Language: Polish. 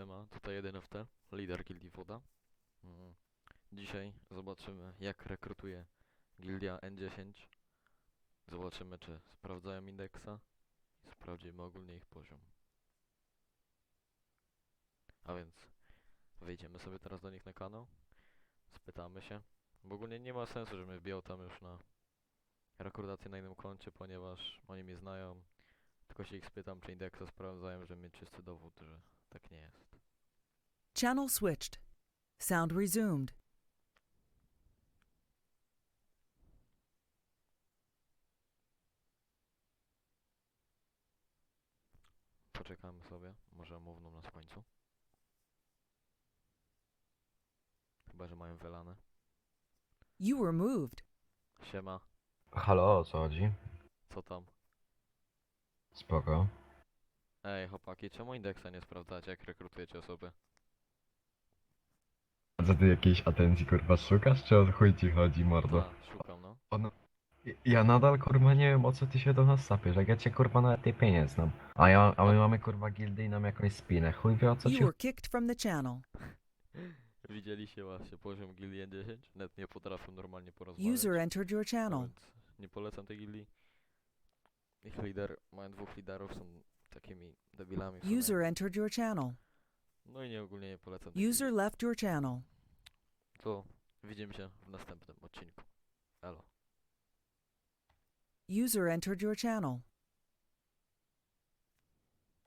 Siema, tutaj jeden FT, lider gildii Woda. Mm. Dzisiaj zobaczymy jak rekrutuje gildia N10. Zobaczymy czy sprawdzają indeksa i sprawdzimy ogólnie ich poziom. A więc wejdziemy sobie teraz do nich na kanał, spytamy się. Bo ogólnie nie ma sensu, żebym wbijał tam już na rekrutację na innym koncie, ponieważ oni mnie znają. Tylko się ich spytam, czy indeksa sprawdzają, żeby mieć czysty dowód, że tak nie jest. Channel switched. Sound resumed. Poczekamy sobie, może mówną nas w końcu. Chyba, że mają wylane. You were moved. Siema, Halo, o co chodzi? co tam? Spoko. Ej, chłopaki, czemu indeksa nie sprawdzacie, jak rekrutujecie osoby? A co ty jakiejś atencji kurwa szukasz, czy o chuj ci chodzi, mordo? Ta, szukam, no. On... Ja nadal kurwa nie wiem o co ty się do nas sapiesz, jak ja cię kurwa nawet tej nie znam. A, ja, a my mamy kurwa gildy i nam jakąś spinę, chuj wie o co ci You were kicked from the channel. Widzieliście właśnie poziom gildii N10? Net nie potrafią normalnie porozmawiać. User entered your channel. Więc nie polecam tej gildii. Ich lider, mają dwóch liderów, są takimi debilami w sumie. User entered your channel. No i nie ogólnie nie polecam User left your channel. To widzimy się w następnym odcinku. Elo. User entered your channel.